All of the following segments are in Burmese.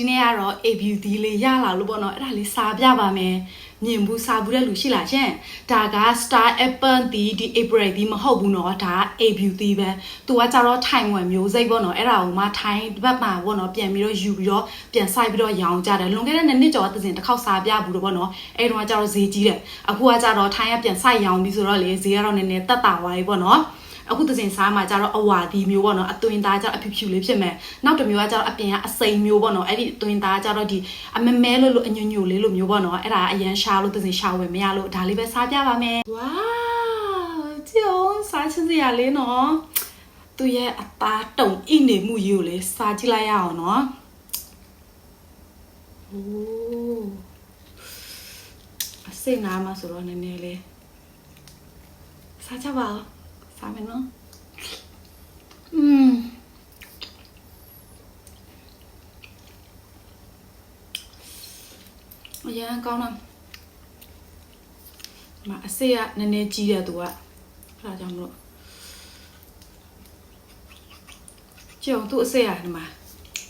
ဒီနေ့ကတော့ ABUD လေးရလာလို့ပေါ့နော်အဲ့ဒါလေးစားပြပါမယ်မြင်ဘူးစားဘူးတဲ့လူရှိလားရှင်ဒါက Star Apple ဒီဒီ April ဒီမဟုတ်ဘူးနော်ဒါက ABUD ပဲသူကကြတော့ထိုင်ဝင်မျိုးစိတ်ပေါ့နော်အဲ့ဒါကိုမှထိုင်ဘက်မှာပေါ့နော်ပြန်ပြီးတော့ယူပြီးတော့ပြန်ဆိုင်ပြီးတော့ရောင်းကြတယ်လွန်ခဲ့တဲ့နှစ်ကျော်သစဉ်တစ်ခေါက်စားပြဘူးတော့ပေါ့နော်အဲ့တော့ကြတော့ဈေးကြီးတယ်အခုကကြတော့ထိုင်ကပြန်ဆိုင်ရောင်းပြီးဆိုတော့လေဈေးကတော့နည်းနည်းတက်တာသွားပြီပေါ့နော် အခုသစဉ်စားမှာကျတော့အဝါဒီမျိုးပေါ့နော်အသွင်သားကျတော့အဖြူဖြူလေးဖြစ်မယ်နောက်တစ်မျိုးကကျတော့အပြင်ကအစိမ်းမျိုးပေါ့နော်အဲ့ဒီအသွင်သားကျတော့ဒီအမဲမဲလို့လို့အညွညွလေးလို့မျိုးပေါ့နော်အဲ့ဒါအရန်ရှာလို့သစဉ်ရှာဝယ်မရလို့ဒါလေးပဲစားပြပါမယ်ဝါးကြည့်အောင်စားချင်စရာလေးနော်သူရဲ့အသားတုံဣနေမှုကြီးကိုလေစားကြည့်လိုက်ရအောင်နော်โอ้အစိတ်နာမှာဆိုတော့နည်းနည်းလေးစားကြပါဦး စားမယ်နော်อืมအရင်ကောင်းတော့မအစေးကနည်းနည်းကြီးတယ်သူကအဲ့ဒါကြောင့်မလို့ကြည့်အောင်သူ့အစေးကဒီမှာ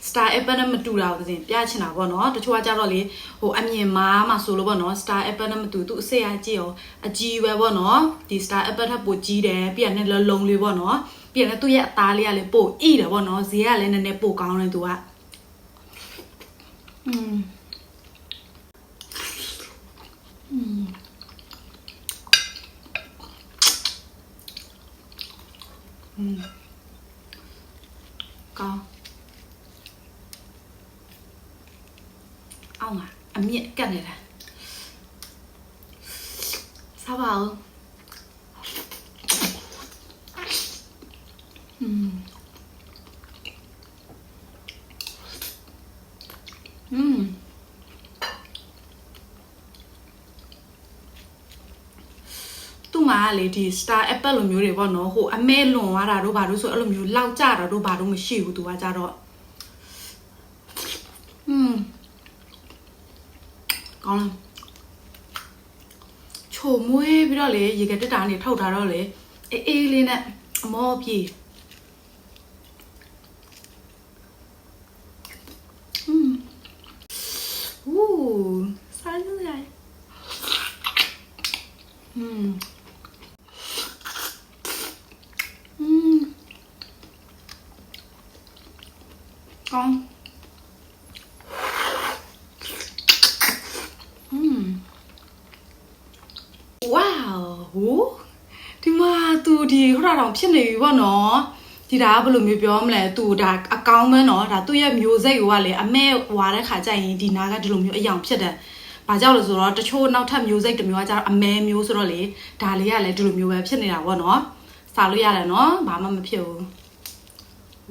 star apple နဲ့မတူတာကိုသင်ပြချင်တာပေါ့နော်တချို့ကကြတော့လေဟိုအမြင်မားမှာဆိုလို့ပေါ့နော် star apple နဲ့မတူသူ့အစေးကကြည့်အောင်အကြီးပဲပေါ့နော်ဒီ star apple ထက်ပိုကြီးတယ်ပြီးရင်လည်းလုံးလေးပေါ့နော်ပြီးရင်လည်းသူ့ရဲ့အသားလေးကလည်းပိုဣတယ်ပေါ့နော်ဈေးကလည်းနည်းနည်းပိုကောင်းတယ်သူကอืมอืมอืมကောင်း င်อ่ะအမြင့်ကတ်နေတာစားပါဦးอืมอืมသူ့မှာကလေဒီ star apple လိုမျိုးတွေပေါ့နော်ဟိုအမဲလွန်သွားတာတို့ဘာလို့ဆိုအဲ့လိုမျိုးလောက်ကြတာတို့ဘာလို့မရှိဘူးသူကကြတော့อืม ကောင်းလားချိုမွေးပြီးတော့လေရေကတက်တာနေထုတ်ထားတော့လေအေးအေးလေးနဲ့အမောပြေอืมอู้စားရရอืมอืมကောင်း ဟိုဒီမှာသူဒီဟိုတာတောင်ဖြစ်နေပြီပေါ့နော်ဒီဒါကဘယ်လိုမျိုးပြောမလဲသူဒါအကောင်းပဲနော်ဒါသူ့ရဲ့မျိုးစိတ်ကလေအမဲဝါတဲ့ခါကျရင်ဒီနာကဒီလိုမျိုးအယောင်ဖြစ်တယ်ဘာကြောင့်လဲဆိုတော့တချို့နောက်ထပ်မျိုးစိတ်တစ်မျိုးကကျတော့အမဲမျိုးဆိုတော့လေဒါလေးကလည်းဒီလိုမျိုးပဲဖြစ်နေတာပေါ့နော်စားလို့ရတယ်နော်ဘာမှမဖြစ်ဘူးโ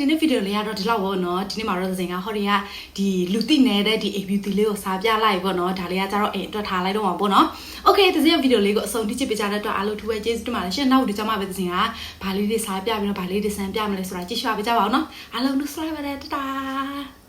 ဒီနေ့ဗီဒီယိုလေးကတော့ဒီလောက်ပေါ့နော်ဒီနေ့မှာတော့သစင်ကဟော်ဒီကဒီလူသိနေတဲ့ဒီ ABT လေးကိုစားပြလိုက်ပေါ့နော်ဒါလေးကကြတော့အိမ်အတွက်ထားလိုက်တော့မှာပေါ့နော်โอเคသစင်ရဲ့ဗီဒီယိုလေးကိုအဆုံးထိချစ်ပေးကြတဲ့အတွက်အားလုံးထူပဲကျေးဇူးတင်ပါတယ်ရှင်နောက်ဒီကြမှာပဲသစင်ကဘာလေးတွေစားပြပြီးတော့ဘာလေးတွေစမ်းပြမလဲဆိုတာကြည့်ရှုပေးကြပါဦးနော်အားလုံးတို့ subscribe ပါတဲ့တတာ